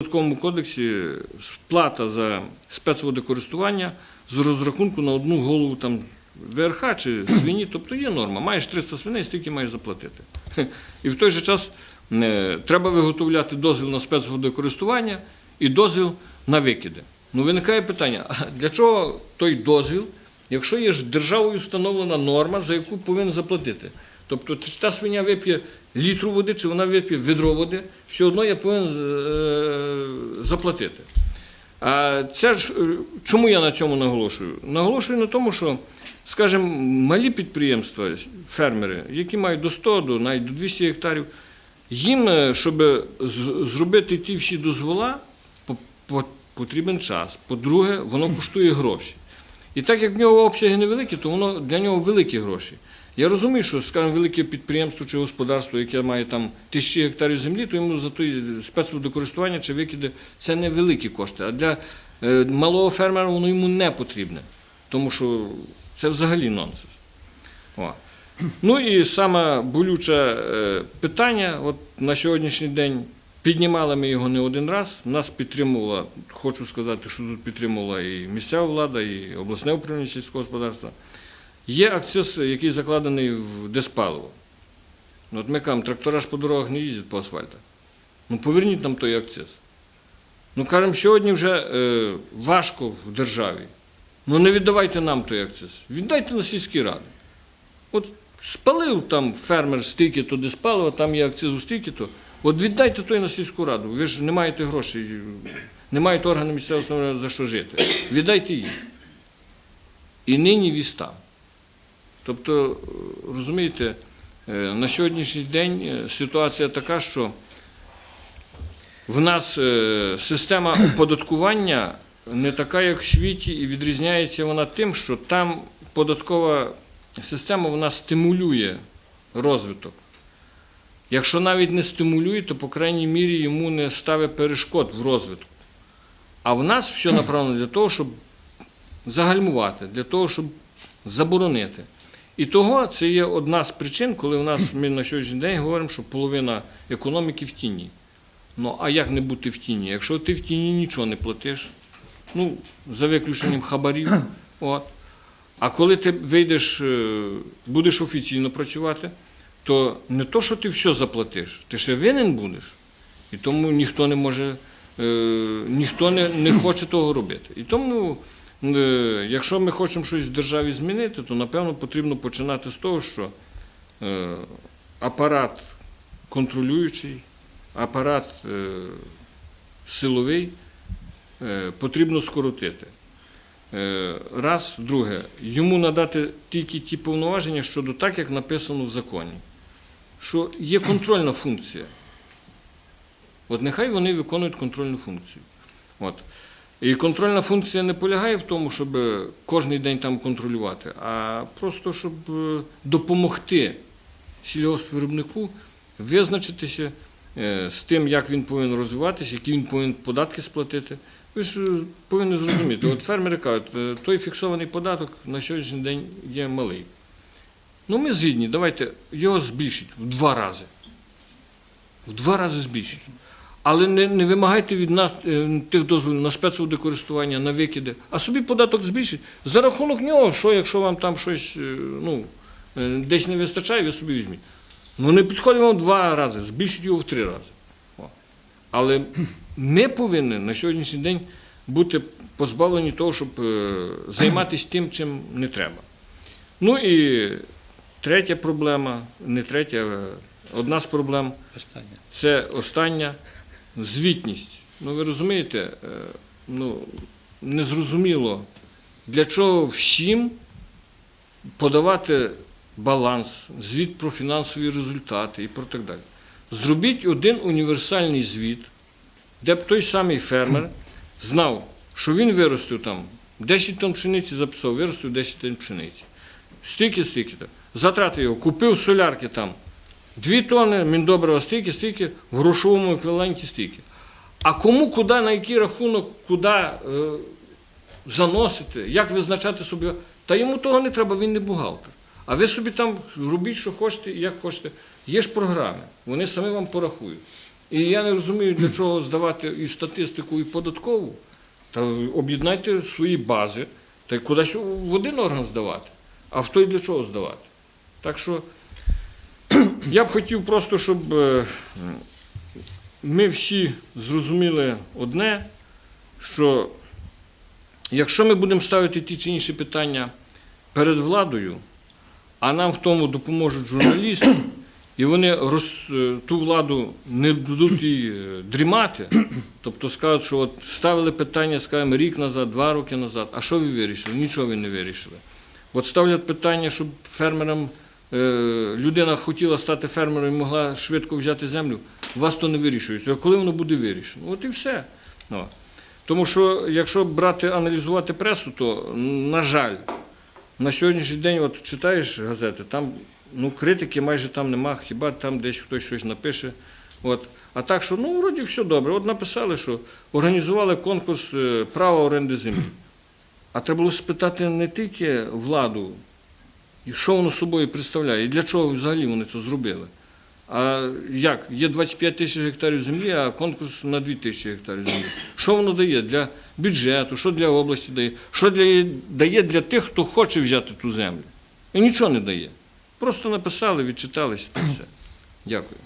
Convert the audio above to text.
Податковому кодексі сплата за спецводокористування з розрахунку на одну голову там ВРХ чи свині, тобто є норма. Маєш 300 свиней, стільки маєш заплатити. І в той же час е, треба виготовляти дозвіл на спецводокористування і дозвіл на викиди. Ну, виникає питання: а для чого той дозвіл, якщо є ж державою встановлена норма, за яку повинен заплатити? Тобто, чи та свиня вип'є літру води, чи вона вип'є відро води, все одно я повинен е, заплатити. А це ж е, чому я на цьому наголошую? Наголошую на тому, що, скажімо, малі підприємства, фермери, які мають до 100, до навіть до 200 гектарів, їм, е, щоб зробити ті всі дозвола, по- по- потрібен час. По-друге, воно коштує гроші. І так як в нього обсяги невеликі, то воно для нього великі гроші. Я розумію, що, скажімо, велике підприємство чи господарство, яке має там тисячі гектарів землі, то йому за той спецводокористування чи викиди це не великі кошти. А для е, малого фермера воно йому не потрібне, тому що це взагалі нонсенс. О. Ну і саме болюче е, питання, от на сьогоднішній день піднімали ми його не один раз. Нас підтримувала, хочу сказати, що тут підтримувала і місцева влада, і обласне управління сільського господарства. Є акциз, який закладений в диспаливо. Ну, От ми кажемо, трактора ж по дорогах не їздять по асфальтах. Ну поверніть нам той акциз. Ну кажемо, сьогодні вже е, важко в державі. Ну не віддавайте нам той акциз. Віддайте на сільські ради. От спалив там фермер стільки-то диспалива, там є акцизу стільки-то. От віддайте той на сільську раду. Ви ж не маєте грошей, не маєте органу місцевого за що жити. Віддайте їм. І нині віста. Тобто, е, розумієте, е, на сьогоднішній день е, ситуація така, що в нас система оподаткування не така, як в світі, і відрізняється вона тим, що там податкова система вона стимулює розвиток. Якщо навіть не стимулює, то, по крайній мірі, йому не ставить перешкод в розвитку. А в нас все направлено для того, щоб загальмувати, для того, щоб заборонити. І того це є одна з причин, коли в нас ми на сьогоднішній день говоримо, що половина економіки в тіні. Ну а як не бути в тіні? Якщо ти в тіні нічого не платиш, ну, за виключенням хабарів. От. А коли ти вийдеш, е, будеш офіційно працювати, то не то, що ти все заплатиш, ти ще винен будеш. І тому ніхто не може, е, ніхто не, не хоче того робити. І тому, якщо ми хочемо щось в державі змінити, то напевно потрібно починати з того, що е, апарат контролюючий, апарат е, силовий е, потрібно скоротити. Е, Раз, друге, йому надати тільки ті повноваження щодо так, як написано в законі, що є контрольна функція. От нехай вони виконують контрольну функцію. От. І контрольна функція не полягає в тому, щоб кожен день там контролювати, а просто щоб е, допомогти сільгоспвиробнику визначитися е, з тим, як він повинен розвиватися, які він повинен податки сплатити. Ви ж е, повинні зрозуміти, от фермери кажуть, той фіксований податок на сьогоднішній день є малий. Ну, ми згідні, давайте його збільшити в два рази. В два рази збільшити. Але не, не вимагайте від нас е, тих дозволів на спецводокористування, на викиди, а собі податок збільшить. За рахунок нього, що якщо вам там щось е, ну, е, десь не вистачає, ви собі візьміть. Ну не підходить вам два рази, збільшіть його в три рази. О. Але ми повинні на сьогоднішній день бути позбавлені того, щоб е, займатися тим, чим не треба. Ну і третя проблема, не третя, одна з проблем це остання звітність. Ну ви розумієте, е, ну, незрозуміло, для чого всім подавати баланс, звіт про фінансові результати і про так далі. Зробіть один універсальний звіт, де б той самий фермер знав, що він виростив там 10 тонн пшениці, записав, виростив 10 тонн пшениці. Стільки, стільки. Затрати його, купив солярки там. Дві тонни міндобрива стільки, стільки, в грошовому еквіваленті стільки. А кому, куди, на який рахунок, куди е, заносити, як визначати собі. Та йому того не треба, він не бухгалтер. А ви собі там робіть, що хочете і як хочете. Є ж програми, вони самі вам порахують. І я не розумію, для чого здавати і статистику, і податкову. Та об'єднайте свої бази та й кудись в один орган здавати. А в той для чого здавати? Так що я б хотів просто, щоб е, ми всі зрозуміли одне, що якщо ми будемо ставити ті чи інші питання перед владою, а нам в тому допоможуть журналісти, і вони роз, е, ту владу не дадуть їй е, дрімати, тобто скажуть, що от ставили питання, скажімо, рік назад, два роки назад, а що ви вирішили? Нічого ви не вирішили. От ставлять питання, щоб фермерам людина хотіла стати фермером і могла швидко взяти землю, у вас то не вирішується. А коли воно буде вирішено? От і все. Ну. Тому що якщо брати, аналізувати пресу, то, на жаль, на сьогоднішній день, от читаєш газети, там ну, критики майже там нема, хіба там десь хтось щось напише. От. А так, що ну, вроді все добре. От написали, що організували конкурс е, права оренди землі. А треба було спитати не тільки владу, і що воно собою представляє, і для чого взагалі вони це зробили. А як? Є 25 тисяч гектарів землі, а конкурс на 2 тисячі гектарів землі. Що воно дає для бюджету, що для області дає, що для, дає для тих, хто хоче взяти ту землю? І нічого не дає. Просто написали, відчиталися. Дякую.